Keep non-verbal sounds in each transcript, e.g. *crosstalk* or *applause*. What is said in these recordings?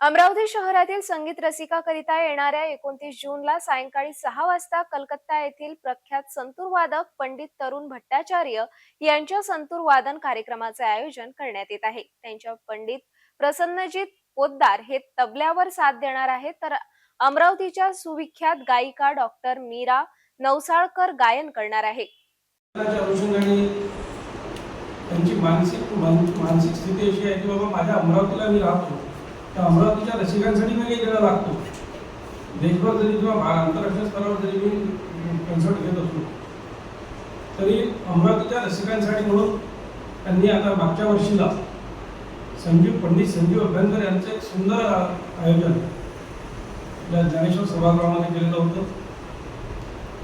अमरावती शहरातील संगीत रसिकाकरिता येणाऱ्या एकोणतीस जूनला सायंकाळी सहा वाजता कलकत्ता येथील प्रख्यात संतूर वादक पंडित तरुण भट्टाचार्य यांच्या संतूर वादन कार्यक्रमाचे आयोजन करण्यात येत आहे. त्यांच्या पंडित प्रसन्नजीत पोद्दार हे तबल्यावर साथ देणार आहेत. तर अमरावतीच्या सुविख्यात गायिका डॉक्टर मीरा नवसाळकर गायन करणार आहे. त्यांची मानसिक मानसिक स्थिती अशी आहे की बाबा माझ्या अमरावतीला मी राहतो. तर अमरावतीच्या रसिकांसाठी मी काही वेळा लागतो. देशभर जरी किंवा आंतरराष्ट्रीय स्तरावर जरी मी कन्सर्ट घेत असतो तरी अमरावतीच्या रसिकांसाठी म्हणून त्यांनी आता मागच्या वर्षीला संजीव पंडित संजीव अभ्यंकर यांचं एक सुंदर आयोजन या ज्ञानेश्वर सभागृहामध्ये केलेलं होतं.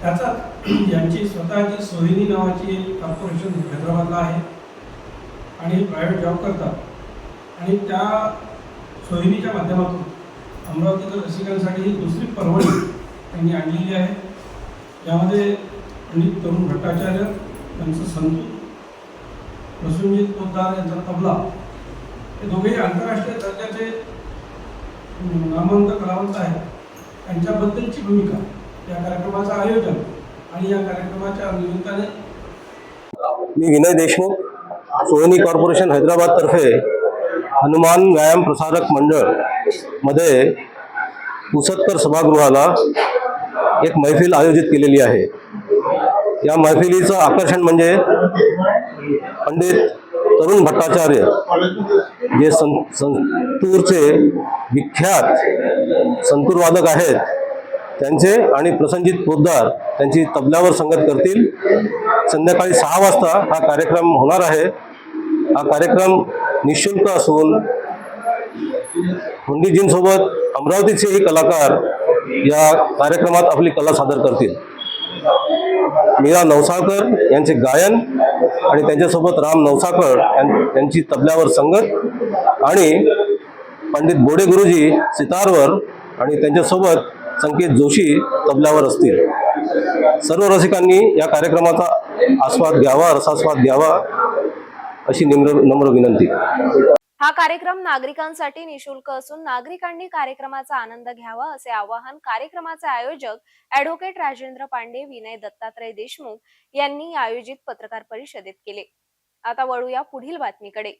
त्याचा *clears throat* यांची स्वतःची सोहिनी नावाची एक कॉर्पोरेशन हैदराबादला आहे. आणि प्रायव्हेट जॉब करतात. आणि त्या सोहिनीच्या माध्यमातून अमरावतीच्या रसिकांसाठी ही दुसरी परवणी त्यांनी आणलेली आहे. यामध्ये पंडित तरुण भट्टाचार्य यांचं संतू प्रसूनजित पोद्दार यांचा तबला हे दोघेही आंतरराष्ट्रीय दर्जाचे नामांक नामवंत कलावंत आहेत. त्यांच्याबद्दलची भूमिका या कार्यक्रमाचं आयोजन आणि या कार्यक्रमाच्या निमित्ताने मी विनय देशमुख सोहनी कॉर्पोरेशन हैदराबाद तर्फे हनुमान व्यायाम प्रसारक मंडळमध्ये पुसत्तर सभागृहाला एक मैफिल आयोजित केलेली आहे. या मैफिलीचं आकर्षण म्हणजे पंडित तरुण भट्टाचार्य जे सं संतूरचे विख्यात संतूरवादक आहेत त्यांचे आणि प्रसंजित पोद्दार त्यांची तबल्यावर संगत करतील. संध्याकाळी सहा वाजता हा कार्यक्रम होणार आहे. हा कार्यक्रम निशुल्क असून पंडितजींसोबत अमरावतीचेही कलाकार या कार्यक्रमात आपली कला सादर करतील. मीरा नवसाळकर यांचे गायन आणि त्यांच्यासोबत राम नवसाकर यां- यांची तबल्यावर संगत आणि पंडित बोडे गुरुजी सितारवर आणि त्यांच्यासोबत संकेत जोशी तबल्यावर असतील. सर्व रसिकांनी या कार्यक्रमाचा आस्वाद घ्यावा रसास्वाद घ्यावा. अशी निम्र नम्र विनंती. हा कार्यक्रम नागरिकांसाठी निशुल्क असून नागरिकांनी कार्यक्रमाचा आनंद घ्यावा असे आवाहन कार्यक्रमाचे आयोजक ऍडव्होकेट राजेंद्र पांडे विनय दत्तात्रय देशमुख यांनी आयोजित पत्रकार परिषदेत केले. आता वळूया पुढील बातमीकडे.